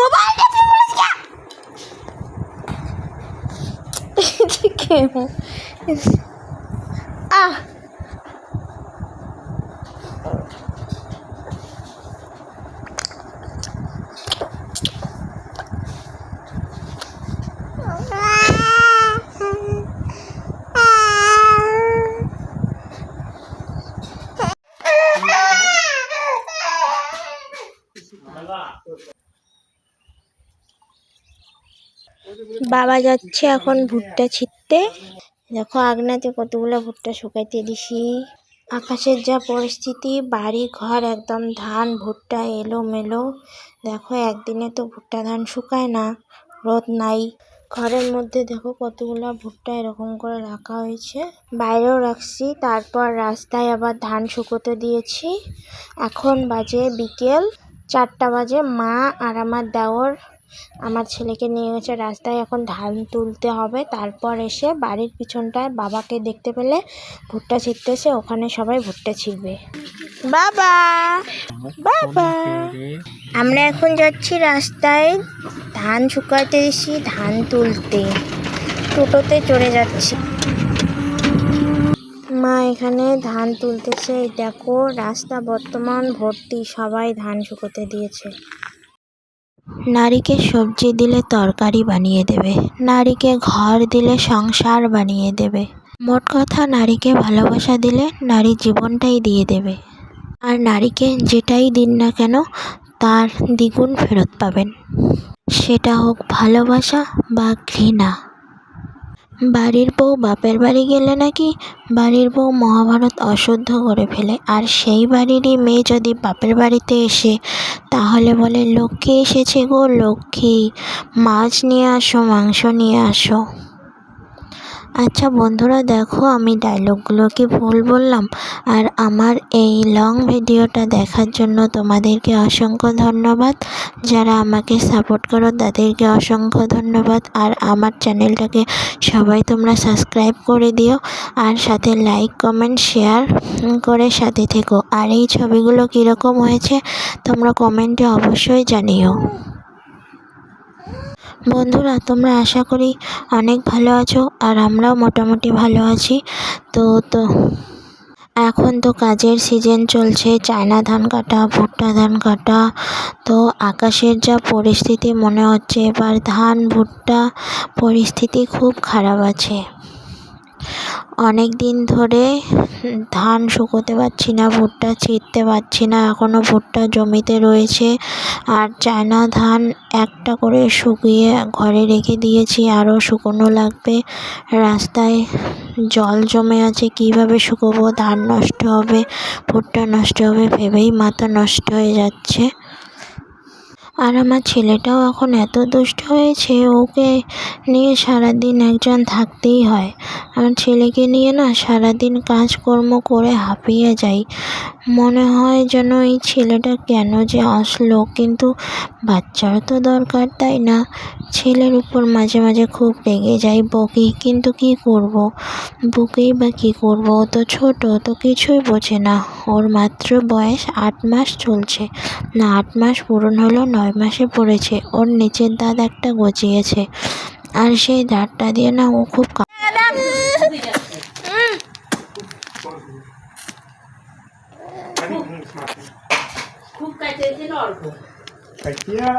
Mobile কেমন আহ বাবা যাচ্ছে এখন ভুট্টা ছিটতে। দেখো আগনাতে কতগুলো ভুট্টা শুকাইতে দিছি। আকাশের যা পরিস্থিতি বাড়ি ঘর একদম ধান, ভুট্টা এলো মেলো দেখো একদিনে তো ভুট্টা ধান শুকায় না, রোদ নাই। ঘরের মধ্যে দেখো কতগুলো ভুট্টা এরকম করে রাখা হয়েছে। বাইরেও রাখছি, তারপর রাস্তায় আবার ধান শুকোতে দিয়েছি। এখন বাজে বিকেল, চারটা বাজে মা আর আমার দেওর আমার ছেলেকে নিয়ে গেছে রাস্তায়, এখন ধান তুলতে হবে। তারপর এসে বাড়ির পিছনটায় বাবাকে দেখতে পেলে ভুট্টা ছিটতেছে, ওখানে সবাই ভুট্টা ছিঁড়বে বাবা! বাবা! আমরা এখন যাচ্ছি রাস্তায় ধান শুকাতে এসি, ধান তুলতে। টোটোতে চড়ে যাচ্ছি। মা এখানে ধান তুলতেছে। দেখো, রাস্তা বর্তমান ভর্তি। সবাই ধান শুকোতে দিয়েছে। নারীকে সবজি দিলে তরকারি বানিয়ে দেবে, নারীকে ঘর দিলে সংসার বানিয়ে দেবে। মোট কথা, নারীকে ভালোবাসা দিলে নারী জীবনটাই দিয়ে দেবে। আর নারীকে যেটাই দিন না কেন, তার দ্বিগুণ ফেরত পাবেন। সেটা হোক ভালোবাসা বা ঘৃণা। বাড়ির বউ বাপের বাড়ি গেলে নাকি বাড়ির বউ মহাভারত অশুদ্ধ করে ফেলে। আর সেই বাড়িরই মেয়ে যদি বাপের বাড়িতে এসে তাহলে বলে লক্ষ্মী এসেছে গো? লক্ষ্মী মাছ নিয়ে আসো, মাংস নিয়ে আসো। আচ্ছা বন্ধুরা, দেখো আমি ডায়লগগুলো কি ভুল বললাম? আর আমার এই লং ভিডিওটা দেখার জন্য তোমাদেরকে অসংখ্য ধন্যবাদ। যারা আমাকে সাপোর্ট করো, তাদেরকে অসংখ্য ধন্যবাদ। আর আমার চ্যানেলটাকে সবাই তোমরা সাবস্ক্রাইব করে দিও। আর সাথে লাইক কমেন্ট শেয়ার করে সাথে থেকো। আর এই ছবিগুলো কীরকম হয়েছে, তোমরা কমেন্টে অবশ্যই জানিও। বন্ধুরা, তোমরা আশা করি অনেক ভালো আছো আর আমরাও মোটামুটি ভালো আছি। তো তো, এখন তো কাজের সিজন চলছে, চায়না ধান কাটা, ভুট্টা ধান কাটা। তো আকাশের যা পরিস্থিতি মনে হচ্ছে, এবার ধান, ভুট্টা পরিস্থিতি খুব খারাপ আছে। অনেক দিন ধরে ধান শুকোতে পারছি না, ভুট্টা ছিঁড়তে পারছি না এখনও ভুট্টা জমিতে রয়েছে। আর চায়না ধান একটা করে শুকিয়ে ঘরে রেখে দিয়েছি, আরও শুকোনো লাগবে। রাস্তায় জল জমে আছে, কীভাবে শুকোবো? ধান নষ্ট হবে, ভুট্টা নষ্ট হবে, ভেবেই মাথা নষ্ট হয়ে যাচ্ছে। আর আমার ছেলেটাও এখন এত দুষ্ট হয়েছে, ওকে নিয়ে সারাদিন একজন থাকতেই হয়। আমার ছেলেকে নিয়ে না সারাদিন কাজকর্ম করে হাঁপিয়ে যাই। মনে হয় যেন এই ছেলেটা কেন যে আসলো, কিন্তু বাচ্চারও তো দরকার, তাই না? ছেলের উপর মাঝে মাঝে খুব রেগে যাই বকি কিন্তু কি করব? বকেই বা কী করব? ও তো ছোটো তো কিছুই বোঝে না। ওর মাত্র বয়স আট মাস চলছে। না, আট মাস পূরণ হলো নয় মাসে পড়েছে। ওর নিচের দাঁত একটা গজিয়েছে। আর সেই দাঁতটা দিয়ে না ও খুব খুব কাটছে অল্প। কাটিয়া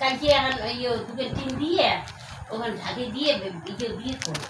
কালকে দুটো টিন দিয়ে ওখানে ঢাকে দিয়ে ইয়ে দিয়ে করো